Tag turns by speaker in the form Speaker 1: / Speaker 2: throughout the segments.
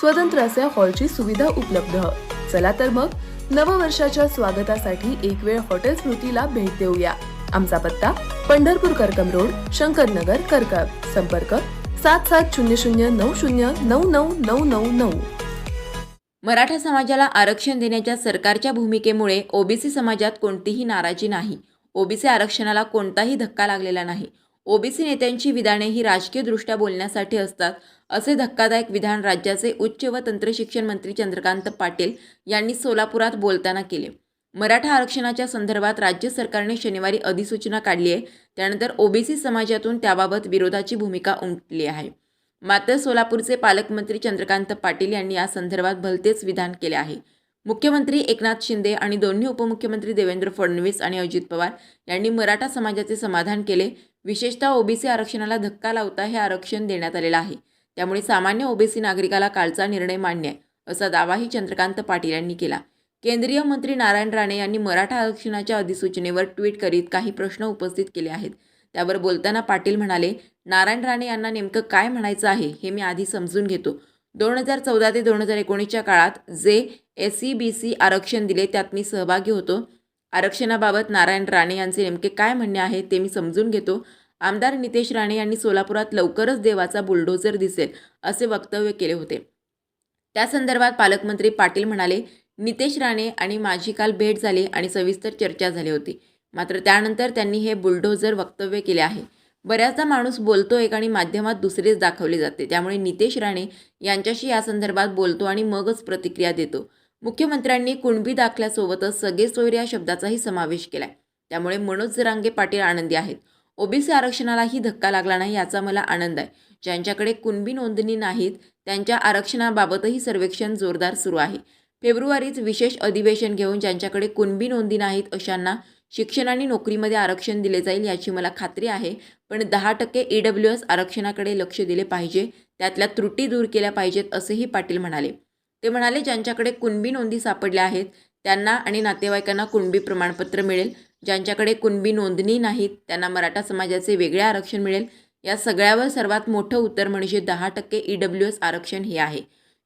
Speaker 1: स्वतंत्र असे हॉलची सुविधा उपलब्ध. चला तर मग नववर्षाच्या स्वागतासाठी एक वेळ हॉटेल स्मृतीला भेट देऊया. आमचा पत्ता पंढरपूर करकम रोड शंकरनगर करकम. संपर्क सात सात शून्य शून्य नऊ शून्य नऊ नऊ नऊ नऊ नऊ.
Speaker 2: मराठा समाजाला आरक्षण देण्याच्या सरकारच्या भूमिकेमुळे ओबीसी समाजात कोणतीही नाराजी नाही. ओबीसी आरक्षणाला कोणताही धक्का लागलेला नाही. ओबीसी नेत्यांची विधाने ही राजकीयदृष्ट्या बोलण्यासाठी असतात असे धक्कादायक विधान राज्याचे उच्च व तंत्रशिक्षण मंत्री चंद्रकांत पाटील यांनी सोलापुरात बोलताना केले. मराठा आरक्षणाच्या संदर्भात राज्य सरकारने शनिवारी अधिसूचना काढली आहे. त्यानंतर ओबीसी समाजातून त्याबाबत विरोधाची भूमिका उमटली आहे. मात्र सोलापूरचे पालकमंत्री चंद्रकांत पाटील यांनी या संदर्भात भलतेच विधान केले आहे. मुख्यमंत्री एकनाथ शिंदे आणि दोन्ही उपमुख्यमंत्री देवेंद्र फडणवीस आणि अजित पवार यांनी मराठा समाजाचे समाधान केले. विशेषतः ओबीसी आरक्षणाला धक्का लावता हे आरक्षण देण्यात आलेलं आहे. त्यामुळे सामान्य ओबीसी नागरिकाला कालचा निर्णय मान्य आहे असा दावाही चंद्रकांत पाटील यांनी केला. केंद्रीय मंत्री नारायण राणे यांनी मराठा आरक्षणाच्या अधिसूचनेवर ट्विट करीत काही प्रश्न उपस्थित केले आहेत. त्यावर बोलताना पाटील म्हणाले नारायण राणे यांना नेमकं काय म्हणायचं आहे हे मी आधी समजून घेतो. दोन हजार चौदा ते दोन हजार एकोणीसच्या काळात जे एस सी बी सी आरक्षण दिले त्यात मी सहभागी होतो. आरक्षणाबाबत नारायण राणे यांचे नेमके काय म्हणणे आहे ते मी समजून घेतो. आमदार नितेश राणे यांनी सोलापुरात लवकरच देवाचा बुलडोझर दिसेल असे वक्तव्य केले होते. त्या संदर्भात पालकमंत्री पाटील म्हणाले नितेश राणे आणि माझी काल भेट झाली आणि सविस्तर चर्चा झाली होती. मात्र त्यानंतर त्यांनी हे बुलडोझर वक्तव्य केले आहे. बऱ्याचदा माणूस बोलतो एक आणि माध्यमात दुसरेच दाखवले जाते. त्यामुळे नितेश राणे यांच्याशी या संदर्भात बोलतो आणि मगच प्रतिक्रिया देतो. मुख्यमंत्र्यांनी कुणबी दाखल्यासोबतच सगळे सोयरे या शब्दाचाही समावेश केलाय. त्यामुळे मनोज जरांगे पाटील आनंदी आहेत. ओबीसी आरक्षणालाही धक्का लागला नाही याचा मला आनंद आहे. ज्यांच्याकडे कुणबी नोंदणी नाहीत त्यांच्या आरक्षणाबाबतही सर्वेक्षण जोरदार सुरू आहे. फेब्रुवारीत विशेष अधिवेशन घेऊन ज्यांच्याकडे कुणबी नोंदी नाहीत अशांना शिक्षण आणि नोकरीमध्ये आरक्षण दिले जाईल याची मला खात्री आहे. पण दहा टक्के ई डब्ल्यू एस आरक्षणाकडे लक्ष दिले पाहिजे त्यातल्या त्रुटी दूर केल्या पाहिजेत असेही पाटील म्हणाले. ते म्हणाले ज्यांच्याकडे कुणबी नोंदी सापडल्या आहेत त्यांना आणि नातेवाईकांना कुणबी प्रमाणपत्र मिळेल. ज्यांच्याकडे कुणबी नोंदणी नाहीत त्यांना मराठा समाजाचे वेगळे आरक्षण मिळेल. या सगळ्यावर सर्वात मोठं उत्तर म्हणजे दहा टक्के ई डब्ल्यू एस आरक्षण हे आहे.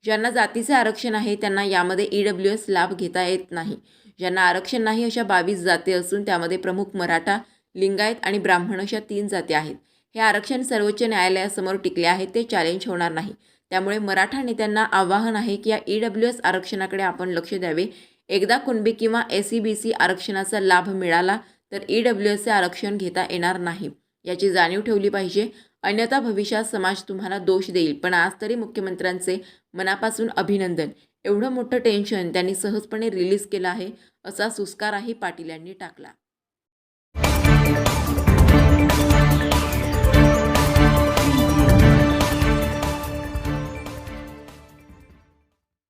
Speaker 2: ज्यांना जातीचे आरक्षण आहे त्यांना यामध्ये ई डब्ल्यू एस लाभ घेता येत नाही. ज्यांना आरक्षण नाही अशा बावीस जाती असून त्यामध्ये प्रमुख मराठा लिंगायत आणि ब्राह्मण अशा तीन जाती आहेत. हे आरक्षण सर्वोच्च न्यायालयासमोर टिकले आहे ते चॅलेंज होणार नाही. त्यामुळे मराठा नेत्यांना आवाहन आहे की या ई डब्ल्यू एस आरक्षणाकडे आपण लक्ष द्यावे. एकदा कुणबी किंवा एस सी बी सी आरक्षणाचा लाभ मिळाला तर ई डब्ल्यू एसचे आरक्षण घेता येणार नाही. याची जाणीव ठेवली पाहिजे. अन्यथा भविष्यात समाज तुम्हाला दोष देईल. पण आज तरी मुख्यमंत्र्यांचे मनापासून अभिनंदन. एवढं मोठं टेन्शन त्यांनी सहजपणे रिलीज केलं आहे असा सुस्कारही पाटील यांनी टाकला.